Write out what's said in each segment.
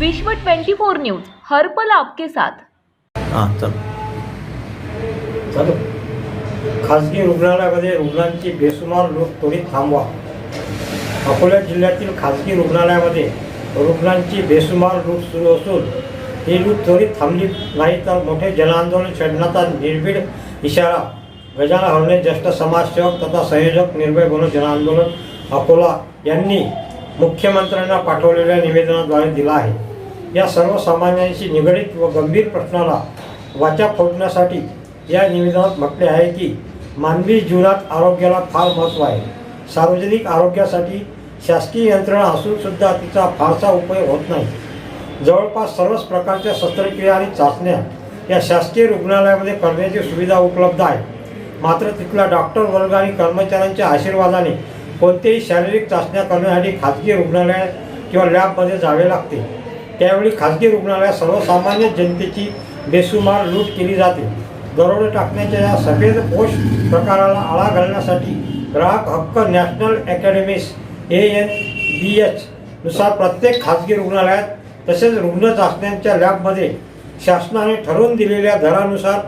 विश्व 24 न्यूज हर्पल आपके साथ. हां चल. चालू. खाजगी रुग्णालयामध्ये रुग्णांची बेसुमार लूट त्वरित थांबवा. अकोला जिल्ह्यातील खाजगी रुग्णालयामध्ये रुग्णांची बेसुमार लूट सुरू असून ही लूट त्वरित थांबली नाही तर मोठे जनआंदोलन छेडण्याचा निर्भीड इशारा गजाना हरणे ज्येष्ठ समाजसेवक तथा संयोजक निर्भय बनो जनआंदोलन अकोला यांनी मुख्यमंत्र्यांना पाठवलेल्या निवेदनाद्वारे दिला आहे. या सर्वसामान्यांशी निगडीत व गंभीर प्रश्नाला वाचा फोडण्यासाठी या निवेदनात म्हटले आहे की मानवी जीवनात आरोग्याला फार महत्त्व आहे. सार्वजनिक आरोग्यासाठी शासकीय यंत्रणा असूनसुद्धा तिचा फारसा उपयोग होत नाही. जवळपास सर्वच प्रकारच्या शस्त्रक्रिया आणि चाचण्या या शासकीय रुग्णालयामध्ये करण्याची सुविधा उपलब्ध आहे. मात्र तिथला डॉक्टर वर्ग आणि कर्मचाऱ्यांच्या आशीर्वादाने कोणतेही शारीरिक चाचण्या करण्यासाठी खाजगी रुग्णालय किंवा लॅबमध्ये जावे लागते. त्यावेळी खाजगी रुग्णालयात सर्वसामान्य जनतेची बेसुमार लूट केली जाते. दरोडे टाकण्याच्या या सफेद पोष प्रकाराला आळा घालण्यासाठी ग्राहक हक्क national academies A N B H नुसार प्रत्येक खाजगी रुग्णालयात तसेच रुग्ण चाचण्यांच्या लॅबमध्ये शासनाने ठरवून दिलेल्या दरानुसार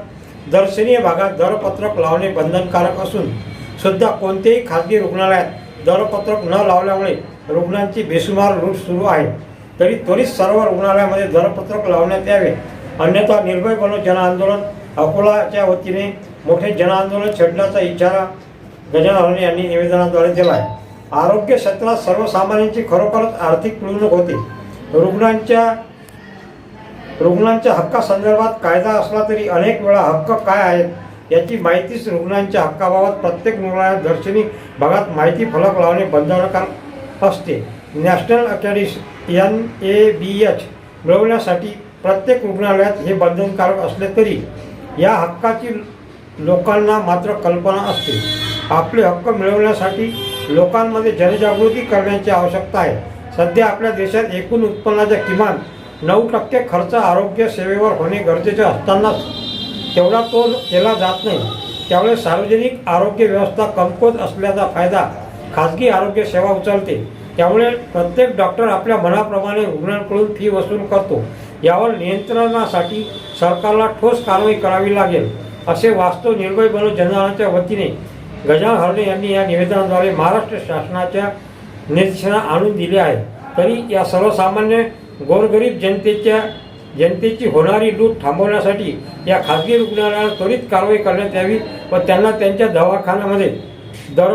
दर्शनीय भागात दरपत्रक लावणे बंधनकारक असून सुद्धा कोणत्याही खाजगी रुग्णालयात दरपत्रक न लावल्यामुळे रुग्णांची बेसुमार लूट सुरू आहे. तरी त्वरित सर्व रुग्णालयामध्ये दरपत्रक लावण्यात यावे. अन्यथा निर्भय बनो जनआंदोलन अकोलाच्या वतीने मोठे जनआंदोलन छेडण्याचा इशारा गजानन हरणे यांनी निवेदनाद्वारे दिला आहे आरोग्य क्षेत्रात सर्वसामान्यांची खरोखरच आर्थिक पिळवणूक होते. रुग्णांच्या रुग्णांच्या हक्कासंदर्भात कायदा असला तरी अनेक वेळा हक्क काय आहेत याची माहितीच रुग्णांच्या हक्काबाबत प्रत्येक रुग्णालयात दर्शनी भागात माहिती फलक लावणे बंधनकारक असते. National academy N A B H मिळवण्यासाठी प्रत्येक रुग्णालयात हे बंधनकारक असले तरी या हक्काची लोकांना मात्र कल्पना असते. आपले हक्क मिळवण्यासाठी लोकांमध्ये जनजागृती करण्याची आवश्यकता आहे. सध्या आपल्या देशात एकूण उत्पन्नाच्या किमान नऊ टक्के खर्च आरोग्य सेवेवर होणे गरजेचे असताना तेवढा तो केला जात नाही. त्यामुळे सार्वजनिक आरोग्य व्यवस्था कमकुवत असल्याचा फायदा खाजगी आरोग्य सेवा उचलते. त्यामुळे प्रत्येक डॉक्टर आपल्या मनाप्रमाणे रुग्णांकडून फी वसूल करतो. यावर नियंत्रणासाठी सरकारला ठोस कारवाई करावी लागेल असे वास्तव निर्भय बनो जनजागरणाच्या वतीने गजान हरणे यांनी या निवेदनाद्वारे महाराष्ट्र शासनाच्या निदर्शना आणून दिले आहे तरी या सर्वसामान्य गोरगरीब जनतेच्या जनतेची होणारी लूट थांबवण्यासाठी या खाजगी रुग्णालयाला त्वरित कारवाई करण्यात यावी व त्यांना त्यांच्या दवाखान्यामध्ये दर